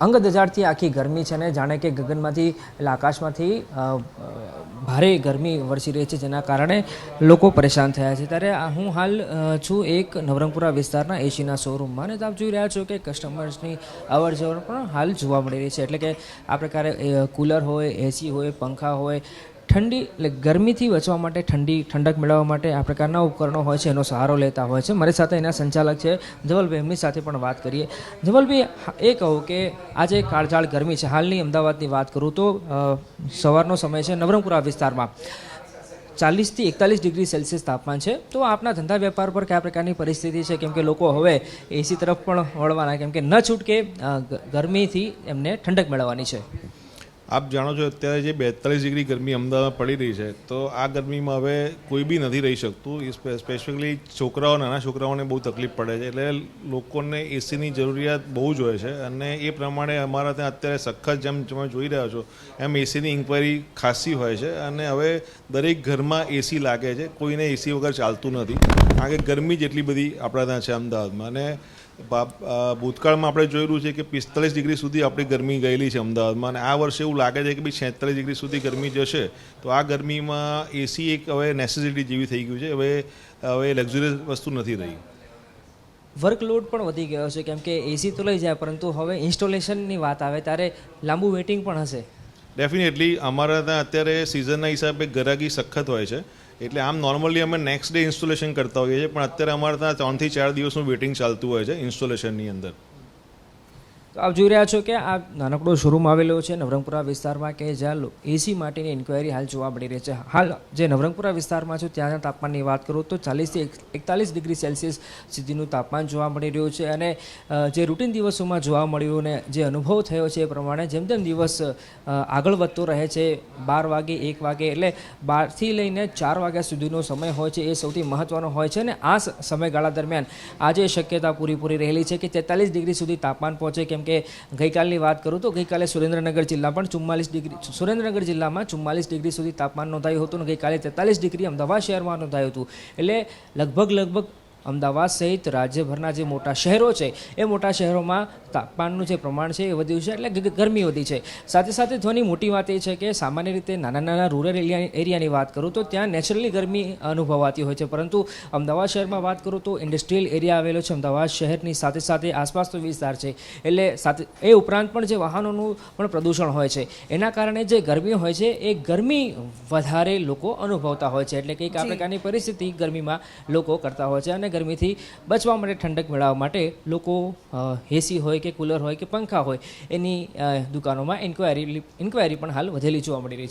અંગ અજાડથી આખી ગરમી છે ને જાણે કે ગગનમાંથી એટલે આકાશમાંથી ભારે ગરમી વરસી રહી છે જેના કારણે લોકો પરેશાન થયા છે. ત્યારે હું હાલ છું એક નવરંગપુરા વિસ્તારના એસીના શોરૂમમાં અને આપ જોઈ રહ્યા છો કે કસ્ટમર્સની અવર જવર પણ હાલ જોવા મળી રહી છે. એટલે કે આ પ્રકારે કુલર હોય, એસી હોય, પંખા હોય ઠંડી, એટલે ગરમીથી બચવા માટે ઠંડી, ઠંડક મેળવવા માટે આ પ્રકારના ઉપકરણો હોય છે, એનો સહારો લેતા હોય છે. મારી સાથે એના સંચાલક છે ધવલભાઈ એમની સાથે પણ વાત કરીએ. ધવલભાઈ એ કહું કે આજે કાળઝાળ ગરમી છે. હાલની અમદાવાદની વાત કરું તો સવારનો સમય છે નવરંગપુરા વિસ્તારમાં. ચાલીસથી એકતાલીસ ડિગ્રી સેલ્સિયસ તાપમાન છે. તો આપના ધંધા વેપાર પર કયા પ્રકારની પરિસ્થિતિ છે? કેમ કે લોકો હવે એસી તરફ પણ વળવાના, કેમ કે ન છૂટકે ગરમીથી એમને ઠંડક મેળવવાની છે. આપ જાણો છો અત્યારે જે બેતાલીસ ડિગ્રી ગરમી અમદાવાદમાં પડી રહી છે, તો આ ગરમીમાં હવે કોઈ બી નથી રહી શકતું. સ્પેસિફિકલી છોકરાઓ, નાના છોકરાઓને બહુ તકલીફ પડે છે, એટલે લોકોને એસીની જરૂરિયાત બહુ જ હોય છે. અને એ પ્રમાણે અમારા ત્યાં અત્યારે સખત જેમ તમે જોઈ રહ્યા છો, એમ એસીની ઇન્ક્વાયરી ખાસી હોય છે. અને હવે દરેક ઘરમાં એસી લાગે છે. કોઈને એસી વગર ચાલતું નથી. કારણ કે ગરમી જેટલી બધી આપણા ત્યાં છે અમદાવાદમાં. અને ભૂતકાળમાં આપણે જોયેલું છે કે પિસ્તાલીસ ડિગ્રી સુધી આપણી ગરમી ગયેલી છે અમદાવાદમાં અને આ વર્ષે એવું લાગે છે કે ભાઈ છેતાલીસ ડિગ્રી સુધી ગરમી જશે. તો આ ગરમીમાં એસી એક હવે નેસેસિટી જેવી થઈ ગયું છે. હવે હવે લક્ઝુરિયસ વસ્તુ નથી રહી. વર્કલોડ પણ વધી ગયો છે. કેમ કે એસી તો લઈ જાય પરંતુ હવે ઇન્સ્ટોલેશનની વાત આવે ત્યારે લાંબુ વેઇટિંગ પણ હશે. ડેફિનેટલી અમારા ત્યાં અત્યારે સિઝનના હિસાબે ગરાગી સખત હોય છે. એટલે આમ નોર્મલી અમે નેક્સ્ટ ડે ઇન્સ્ટોલેશન કરતા હોઈએ છીએ, પણ અત્યારે અમારા ત્યાં ત્રણથી ચાર દિવસનું વેટિંગ ચાલતું હોય છે ઇન્સ્ટોલેશનની અંદર. તો આપ જોઈ રહ્યા છો કે આ નાનકડો શોરૂમ આવેલો છે નવરંગપુરા વિસ્તારમાં કે જ્યાં એસી માટેની ઇન્ક્વાયરી હાલ જોવા મળી રહી છે. હાલ જે નવરંગપુરા વિસ્તારમાં છું ત્યાંના તાપમાનની વાત કરું તો ચાલીસથી એકતાલીસ ડિગ્રી સેલ્સિયસ સુધીનું તાપમાન જોવા મળી રહ્યું છે અને જે રૂટીન દિવસોમાં જોવા મળ્યું અને જે અનુભવ થયો છે એ પ્રમાણે જેમ તેમ દિવસ આગળ વધતો રહે છે. બાર વાગે, એક વાગે એટલે બારથી લઈને ચાર વાગ્યા સુધીનો સમય હોય છે એ સૌથી મહત્ત્વનો હોય છે અને આ સમયગાળા દરમિયાન આજે શક્યતા પૂરીપૂરી રહેલી છે કે તેતાલીસ ડિગ્રી સુધી તાપમાન પહોંચે કેમ કે ગઈકાલની વાત કરું તો ગઈકાલે સુરેન્દ્રનગર જિલ્લા પણ ચુમ્માલીસ ડિગ્રી સુરેન્દ્રનગર જિલ્લામાં ચુમ્માલીસ ડિગ્રી સુધી તાપમાન નોંધાયું હતું અને ગઈકાલે તેતાલીસ ડિગ્રી અમદાવાદ શહેરમાં નોંધાયું હતું. એટલે લગભગ લગભગ અમદાવાદ સહિત રાજ્યભરના જે મોટા શહેરો છે એ મોટા શહેરોમાં તાપમાનનું જે પ્રમાણ છે એ વધ્યું છે એટલે ગરમી વધી છે. સાથે સાથે ધ્વની મોટી વાત એ છે કે સામાન્ય રીતે નાના નાના રૂરલ એરિયા એરિયાની વાત કરું તો ત્યાં નેચરલી ગરમી અનુભવાતી હોય છે. પરંતુ અમદાવાદ શહેરમાં વાત કરું તો ઇન્ડસ્ટ્રીયલ એરિયા આવેલો છે. અમદાવાદ શહેરની સાથે સાથે આસપાસનો વિસ્તાર છે. એટલે સાથે એ ઉપરાંત પણ જે વાહનોનું પણ પ્રદૂષણ હોય છે. એના કારણે જે ગરમી હોય છે એ ગરમી વધારે લોકો અનુભવતા હોય છે. એટલે કંઈક આ પ્રકારની પરિસ્થિતિ ગરમીમાં લોકો કરતા હોય છે. અને ગરમીથી બચવા માટે ઠંડક મેળવવા માટે લોકો એસી હોય કે કુલર હોય કે પંખા હોય, એની દુકાનોમાં ઇન્ક્વાયરી ઇન્ક્વાયરી પણ હાલ વધેલી જોવા મળી રહી છે.